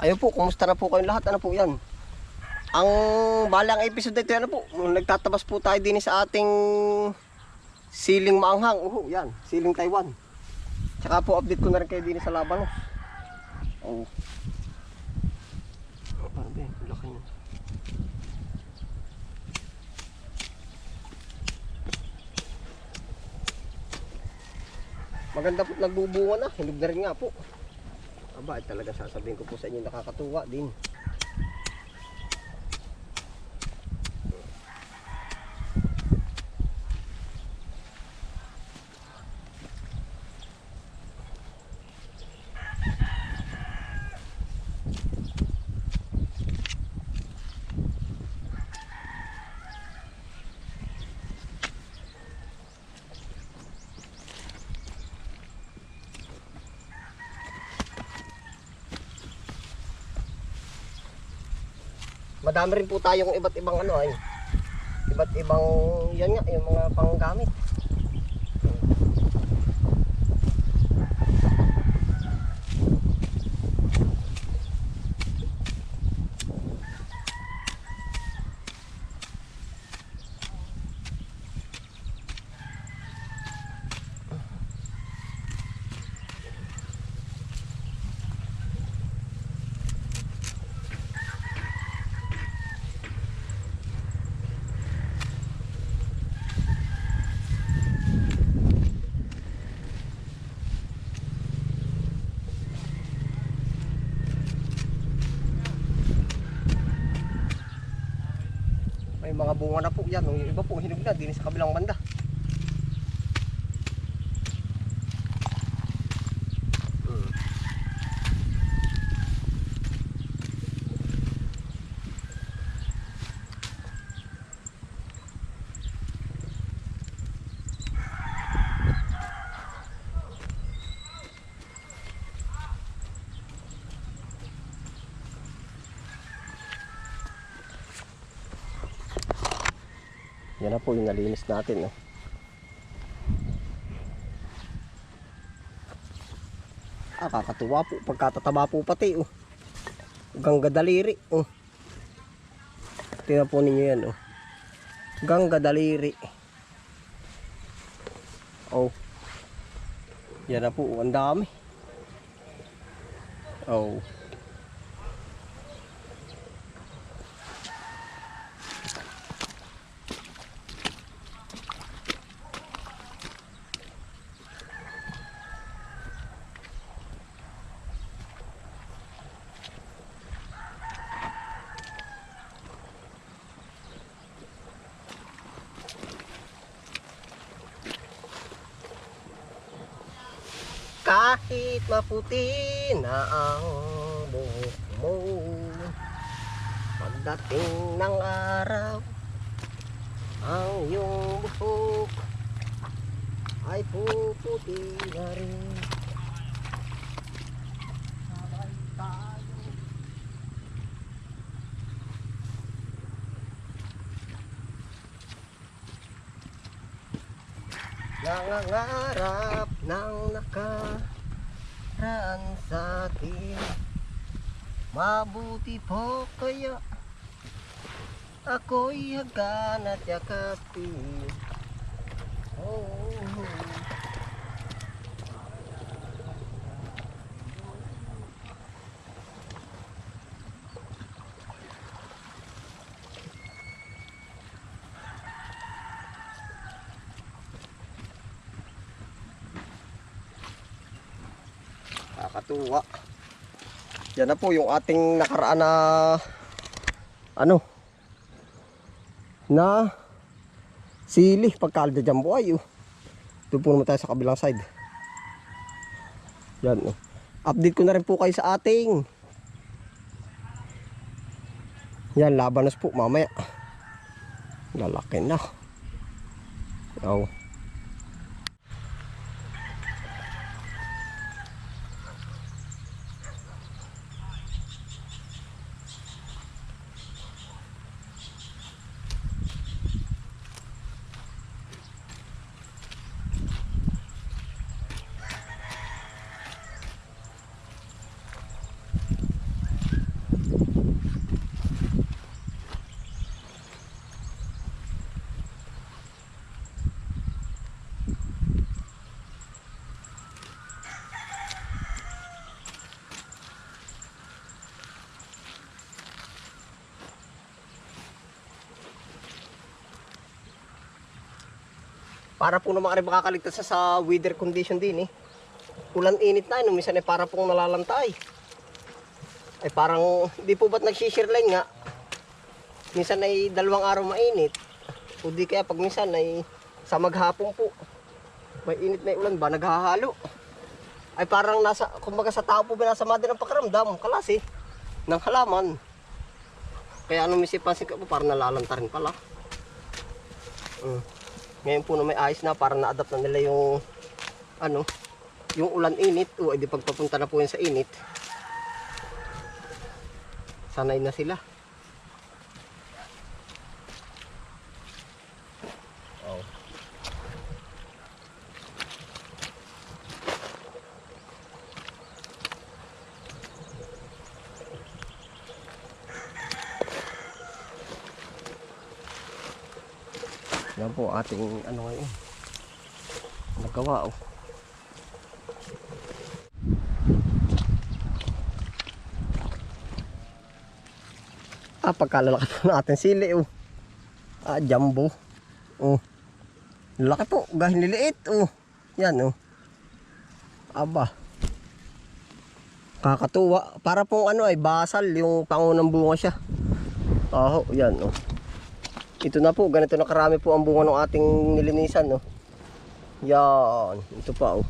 Ayun po, kumusta na po kayong lahat? Ano po yan? Ang balang episode na ito, ano po? Nagtatabas po tayo din sa ating siling maanghang. Uho, yan. Siling Taiwan. Tsaka po update ko na rin kayo din sa laban. Oh. Paano ba? Laki niya. Maganda po nagbubunga na. Hinog na rin nga po. Aba, talaga sasabihin ko po sa inyo nakakatuwa din. Madami rin po tayong iba't ibang ano ay. Iba't ibang yan nga, yung mga panggamit. May mga bunga na po yan. Yung iba po hinog na din sa kabilang banda. Yan na po yung nalinis natin. No? Ah, kakatuwa po. Pagkatataba po pati. Oh. Gangga daliri. Oh. Tingnan po ninyo yan. Oh. Gangga daliri. Oh. Yan na po. oh, Ang dami. Oh. Kahit maputi na ang buhok mo. Pagdating ng araw Ang iyong buhok Ay puputi na rin Nangangarap ng nakaraan sa atin. Mabuti po kaya. Ako'y hagan at yakapin oh. Kakatuwa. Yan na po yung ating nakaraan na ano na sili pagkalda jambo ay oh. Doon po naman tayo sa kabilang side. Yan oh. Update ko na rin po kayo sa ating Yan labanos po mamaya. Lalaki na. Oh. Para po naman rin makakaligtas sa, sa weather condition din eh. Ulan init na, no? minsan ay para pong nalalantay. Ay parang, di po ba't nagsishare line nga? Minsan ay dalawang araw mainit. O di kaya pag minsan ay sa maghapon po. May init na ulan ba, naghahalo. Ay parang nasa, kumbaga sa tao po binasama din ang pakiramdam, kalasi, ng halaman. Kaya ano misipansin ko po, parang nalalanta rin pala. Mm. Ngayon po na may ayos na, parang na-adapt na nila yung, ano, yung ulan init. O, edi pagpapunta na po yan sa init. Sanay na sila. Yan po ating ano ngayon. Nagawa oh. Ah, pagkalalaki po natin sili oh. Ah, jumbo. Oh. Laki po, gahing liliit oh. Yan oh. Aba. Kakatuwa. Para pong ano ay basal yung pangunang bunga siya. Oh, yan oh. Ito na po, ganito na karami po ang bunga ng ating nilinisan, no. Yan, ito pa, oh.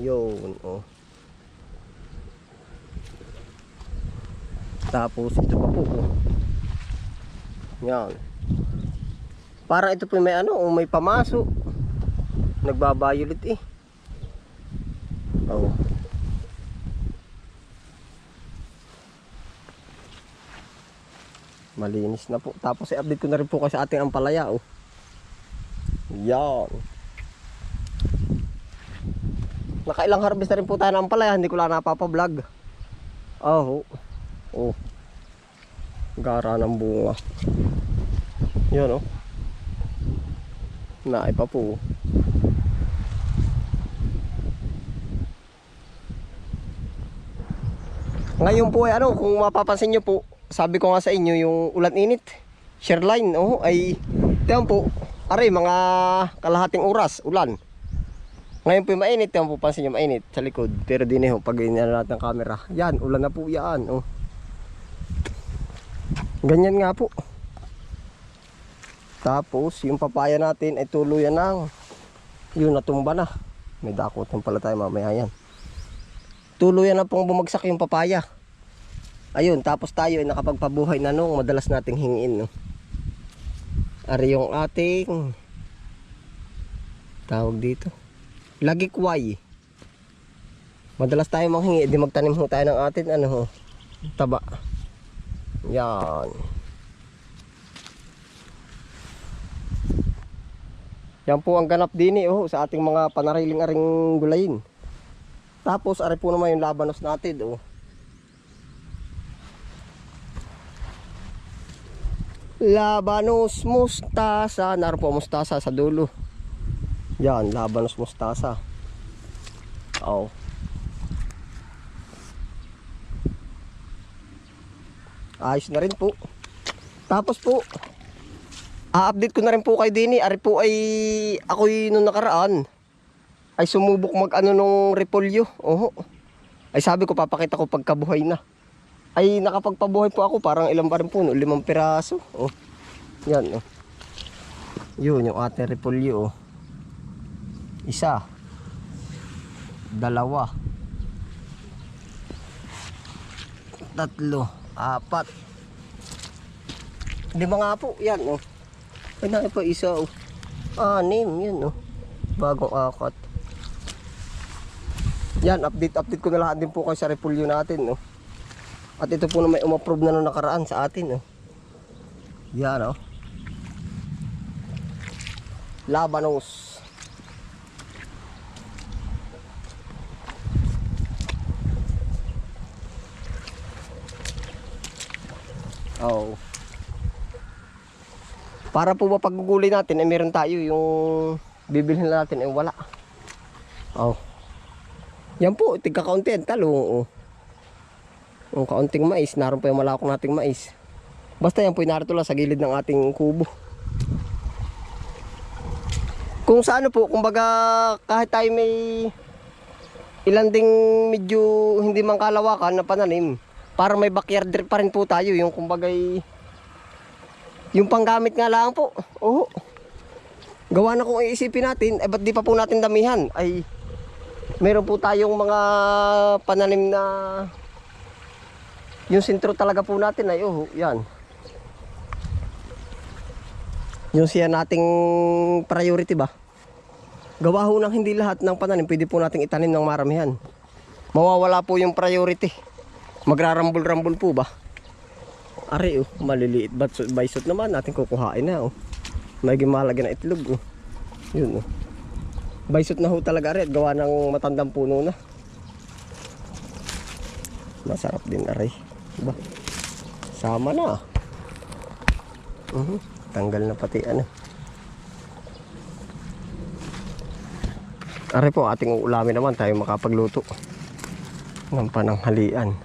Yun, oh. Tapos, ito pa po, oh. Yan. Parang ito po may ano, oh, may pamaso. Nagbabayulit eh. Oh. Malinis na po. Tapos i-update ko na rin po kasi ating ampalaya. Oh. Yan. Nakailang harvest na rin po tayo ng ampalaya. Hindi ko lang napapablog. Oh. Oh. Gara ng bunga. Yan oh. Naay pa po. oh. Ngayon po ay ano, kung mapapansin nyo po, sabi ko nga sa inyo yung ulan init, share line, oh, ay, tiyan po, aray, mga kalahating oras, ulan. Ngayon po yung mainit, tiyan po, pansin nyo mainit sa likod, pero din eh, pag ganyan natin ng camera, yan, ulan na po yan, oh. Ganyan nga po. Tapos, yung papaya natin ay tuluyan ng, yun, natumba na. May dakotan pala tayo mamaya yan tuluyan na pong bumagsak yung papaya. Ayun, tapos tayo ay nakapagpabuhay na nung madalas nating hingiin. No? Ari yung ating tawag dito. Lagikway. Madalas tayo manghingi, di magtanim ho tayo ng atin ano ho, taba. Yan. Yan po ang ganap din eh, oh, sa ating mga panariling aring gulayin. Tapos, ari po naman yung labanos natin, oh. Labanos mustasa. Naroon po mustasa sa dulo. Yan, labanos mustasa. Oh. Ayos na rin po. Tapos po, a-update ko na rin po kay Dini. Ari po ay ako'y nung nakaraan ay sumubok mag ano nung repolyo. Oho. Ay sabi ko papakita ko pagkabuhay na. Ay nakapagpabuhay po ako parang ilang pa rin po no, limang piraso. Oh. Yan oh. Yun yung ating repolyo oh. Isa. Dalawa. Tatlo. Apat. Lima nga po. Yan oh. Ay na pa isa oh. Anim yun oh. Bagong akat. Yan, update update ko na lahat din po kayo sa repolyo natin, no. At ito po na may umapprove na nung nakaraan sa atin, no. Yan, no. Labanos. Oh. Para po ba paggugulay natin, eh, meron tayo yung bibilhin natin, eh wala. Oh. Yan po, tigka kaunti ang talong. Oh. Yung kaunting mais, naroon pa yung malakong nating mais. Basta yan po, narito lang sa gilid ng ating kubo. Kung sa ano po, kumbaga kahit tayo may ilan ding medyo hindi man kalawakan na pananim, para may backyard pa rin po tayo, yung kumbaga yung panggamit nga lang po. Oo. Gawa na kung iisipin natin, eh ba't di pa po natin damihan? Ay, meron po tayong mga pananim na yung sentro talaga po natin ay oh, yan. Yung siya nating priority ba? Gawa ho ng hindi lahat ng pananim, pwede po nating itanim ng maramihan. Mawawala po yung priority. Magrarambol-rambol po ba? Ari oh, maliliit. But baysot naman natin kukuhain na oh. May gimalagay na itlog oh. Yun oh. Baysot na ho talaga ari at gawa ng matandang puno na. Masarap din aray. Ba? Sama na. Mhm. Tanggal na pati ano. Are po ating uulamin naman tayo makapagluto ng pananghalian.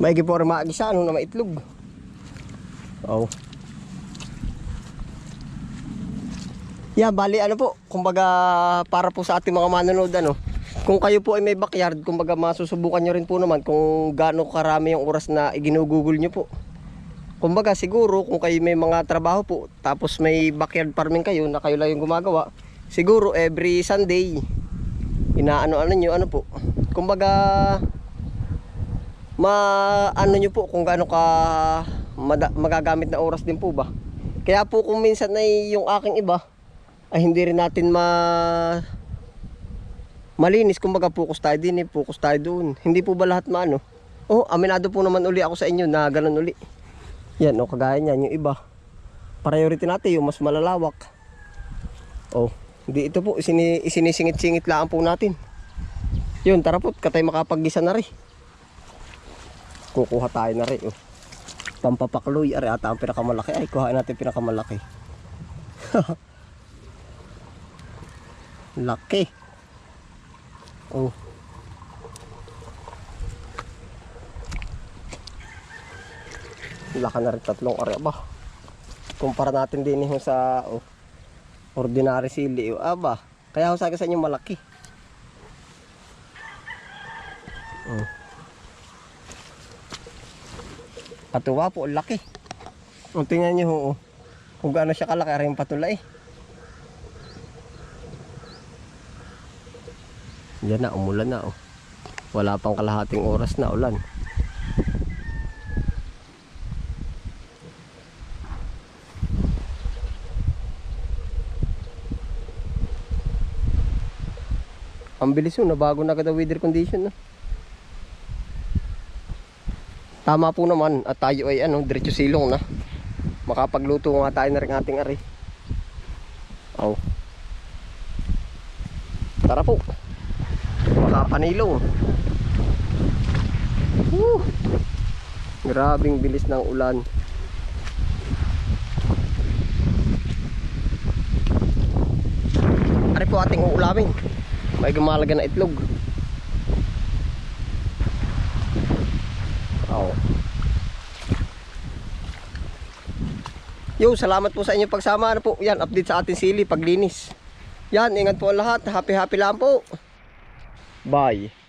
May po rin maagisa, ano na maitlog. Oh. Yeah, bali ano po, kumbaga para po sa ating mga manonood ano, kung kayo po ay may backyard, kumbaga masusubukan nyo rin po naman kung gaano karami yung oras na iginugugol nyo po. Kumbaga siguro kung kayo may mga trabaho po, tapos may backyard farming kayo na kayo lang yung gumagawa, siguro every Sunday, inaano-ano nyo, ano po. Kumbaga, ma ano nyo po kung gaano ka magagamit na oras din po ba. Kaya po kung minsan ay yung aking iba, ay hindi rin natin ma malinis kumbaga focus tayo din eh, focus tayo doon. Hindi po ba lahat maano? Oh, aminado po naman uli ako sa inyo na ganun uli. Yan, oh, kagaya niyan, yung iba. Priority natin yung mas malalawak. Oh, hindi ito po, isini, isinisingit-singit lang po natin. Yun, tara po, katay makapag-gisa na rin. Kukuha tayo na rin, oh. Pampapakloy, ari ata ang pinakamalaki. Ay, kuhain natin pinakamalaki. Laki. Oh. Laka na rin tatlong ari ba. Kumpara natin din yung sa oh, ordinary sili. Oh, aba. Kaya ho sa inyo malaki. Patuwa po, ang laki. O, tingnan nyo ho, oh. kung gaano siya kalaki, rin patula eh. Yan na, umulan na oh. Wala pang kalahating oras na ulan. Ang bilis yun, nabago na ang weather condition no? Tama po naman at tayo ay ano, diretso silong na. Makapagluto nga tayo na rin ating ari. Aw. Tara po. Makapanilong. Woo! Grabing bilis ng ulan. Ari po ating uulamin. May gumalaga na itlog. Yo, salamat po sa inyong pagsama. Ano po? Yan, update sa ating sili, paglinis. Yan, ingat po lahat. Happy happy lang po. Bye.